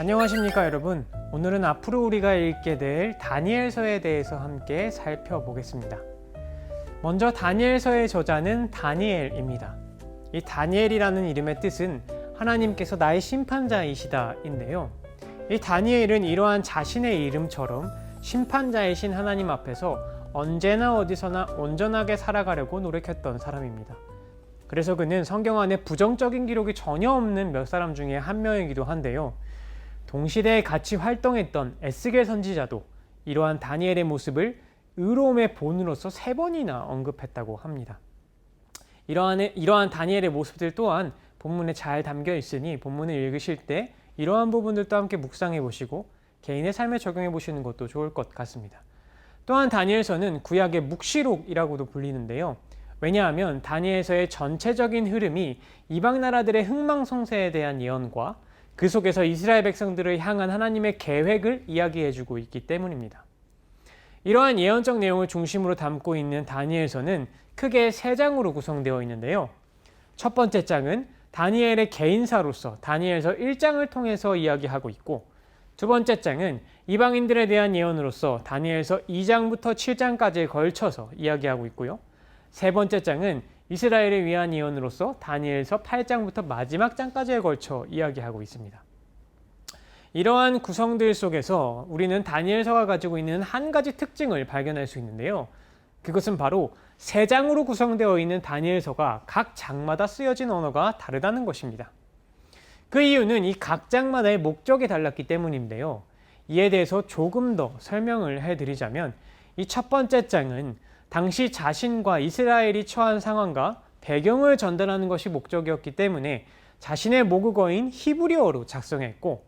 안녕하십니까 여러분. 오늘은 앞으로 우리가 읽게 될 다니엘서에 대해서 함께 살펴보겠습니다. 먼저 다니엘서의 저자는 다니엘입니다. 이 다니엘이라는 이름의 뜻은 하나님께서 나의 심판자이시다 인데요. 이 다니엘은 이러한 자신의 이름처럼 심판자이신 하나님 앞에서 언제나 어디서나 온전하게 살아가려고 노력했던 사람입니다. 그래서 그는 성경 안에 부정적인 기록이 전혀 없는 몇 사람 중에 한 명이기도 한데요. 동시대에 같이 활동했던 에스겔 선지자도 이러한 다니엘의 모습을 의로움의 본으로서 세 번이나 언급했다고 합니다. 이러한, 이러한 다니엘의 모습들 또한 본문에 잘 담겨 있으니 본문을 읽으실 때 이러한 부분들도 함께 묵상해 보시고 개인의 삶에 적용해 보시는 것도 좋을 것 같습니다. 또한 다니엘서는 구약의 묵시록이라고도 불리는데요. 왜냐하면 다니엘서의 전체적인 흐름이 이방 나라들의 흥망성쇠에 대한 예언과 그 속에서 이스라엘 백성들을 향한 하나님의 계획을 이야기해주고 있기 때문입니다. 이러한 예언적 내용을 중심으로 담고 있는 다니엘서는 크게 세 장으로 구성되어 있는데요. 첫 번째 장은 다니엘의 개인사로서 다니엘서 1장을 통해서 이야기하고 있고 두 번째 장은 이방인들에 대한 예언으로서 다니엘서 2장부터 7장까지에 걸쳐서 이야기하고 있고요. 세 번째 장은 이스라엘을 위한 예언으로서 다니엘서 8장부터 마지막 장까지에 걸쳐 이야기하고 있습니다. 이러한 구성들 속에서 우리는 다니엘서가 가지고 있는 한 가지 특징을 발견할 수 있는데요. 그것은 바로 세 장으로 구성되어 있는 다니엘서가 각 장마다 쓰여진 언어가 다르다는 것입니다. 그 이유는 이 각 장마다의 목적이 달랐기 때문인데요. 이에 대해서 조금 더 설명을 해드리자면 이 첫 번째 장은 당시 자신과 이스라엘이 처한 상황과 배경을 전달하는 것이 목적이었기 때문에 자신의 모국어인 히브리어로 작성했고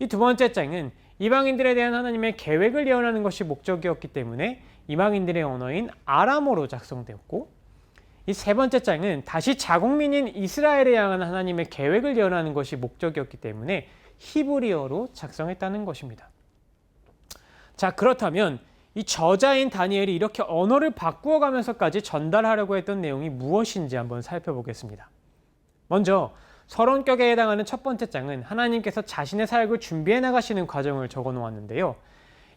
이 두 번째 장은 이방인들에 대한 하나님의 계획을 예언하는 것이 목적이었기 때문에 이방인들의 언어인 아람어로 작성되었고 이 세 번째 장은 다시 자국민인 이스라엘에 향한 하나님의 계획을 예언하는 것이 목적이었기 때문에 히브리어로 작성했다는 것입니다. 자, 그렇다면 이 저자인 다니엘이 이렇게 언어를 바꾸어 가면서까지 전달하려고 했던 내용이 무엇인지 한번 살펴보겠습니다. 먼저 서론격에 해당하는 첫 번째 장은 하나님께서 자신의 사역을 준비해 나가시는 과정을 적어 놓았는데요.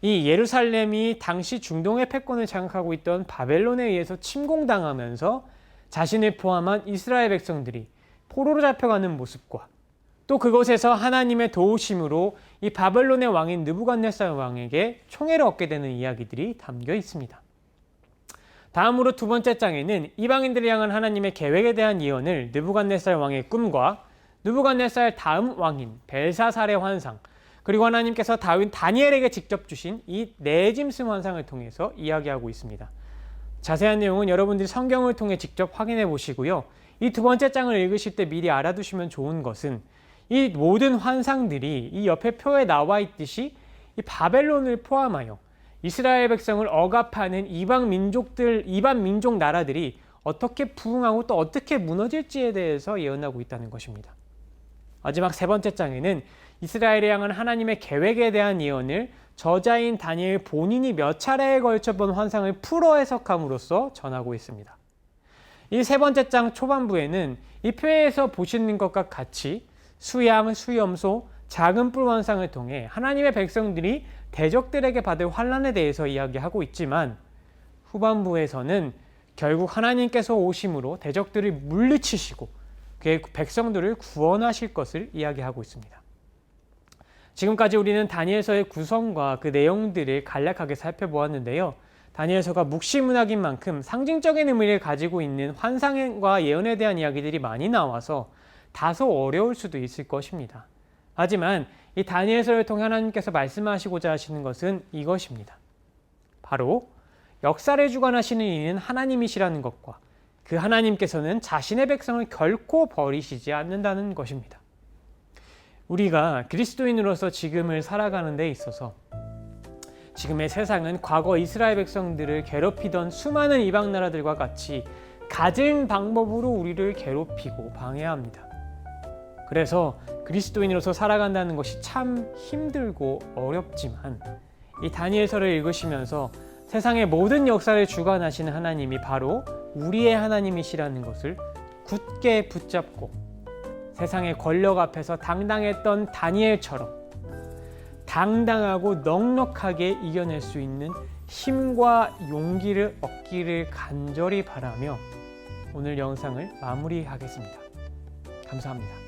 이 예루살렘이 당시 중동의 패권을 장악하고 있던 바벨론에 의해서 침공당하면서 자신을 포함한 이스라엘 백성들이 포로로 잡혀가는 모습과 또 그곳에서 하나님의 도우심으로 이 바벨론의 왕인 느부갓네살 왕에게 총애를 얻게 되는 이야기들이 담겨 있습니다. 다음으로 두 번째 장에는 이방인들을 향한 하나님의 계획에 대한 예언을 느부갓네살 왕의 꿈과 느부갓네살 다음 왕인 벨사살의 환상 그리고 하나님께서 다윈 다니엘에게 직접 주신 이 네짐스 환상을 통해서 이야기하고 있습니다. 자세한 내용은 여러분들이 성경을 통해 직접 확인해 보시고요. 이 두 번째 장을 읽으실 때 미리 알아두시면 좋은 것은 이 모든 환상들이 이 옆에 표에 나와 있듯이 이 바벨론을 포함하여 이스라엘 백성을 억압하는 이방 민족들, 이방 민족 나라들이 어떻게 부흥하고 또 어떻게 무너질지에 대해서 예언하고 있다는 것입니다. 마지막 세 번째 장에는 이스라엘에 향한 하나님의 계획에 대한 예언을 저자인 다니엘 본인이 몇 차례에 걸쳐 본 환상을 풀어 해석함으로써 전하고 있습니다. 이 세 번째 장 초반부에는 이 표에서 보시는 것과 같이 수양, 수염소, 작은 뿔 환상을 통해 하나님의 백성들이 대적들에게 받을 환란에 대해서 이야기하고 있지만 후반부에서는 결국 하나님께서 오심으로 대적들을 물리치시고 그의 백성들을 구원하실 것을 이야기하고 있습니다. 지금까지 우리는 다니엘서의 구성과 그 내용들을 간략하게 살펴보았는데요. 다니엘서가 묵시문학인 만큼 상징적인 의미를 가지고 있는 환상과 예언에 대한 이야기들이 많이 나와서 다소 어려울 수도 있을 것입니다. 하지만 이 다니엘서를 통해 하나님께서 말씀하시고자 하시는 것은 이것입니다. 바로 역사를 주관하시는 이는 하나님이시라는 것과 그 하나님께서는 자신의 백성을 결코 버리시지 않는다는 것입니다. 우리가 그리스도인으로서 지금을 살아가는 데 있어서 지금의 세상은 과거 이스라엘 백성들을 괴롭히던 수많은 이방 나라들과 같이 갖은 방법으로 우리를 괴롭히고 방해합니다. 그래서 그리스도인으로서 살아간다는 것이 참 힘들고 어렵지만 이 다니엘서를 읽으시면서 세상의 모든 역사를 주관하시는 하나님이 바로 우리의 하나님이시라는 것을 굳게 붙잡고 세상의 권력 앞에서 당당했던 다니엘처럼 당당하고 넉넉하게 이겨낼 수 있는 힘과 용기를 얻기를 간절히 바라며 오늘 영상을 마무리하겠습니다. 감사합니다.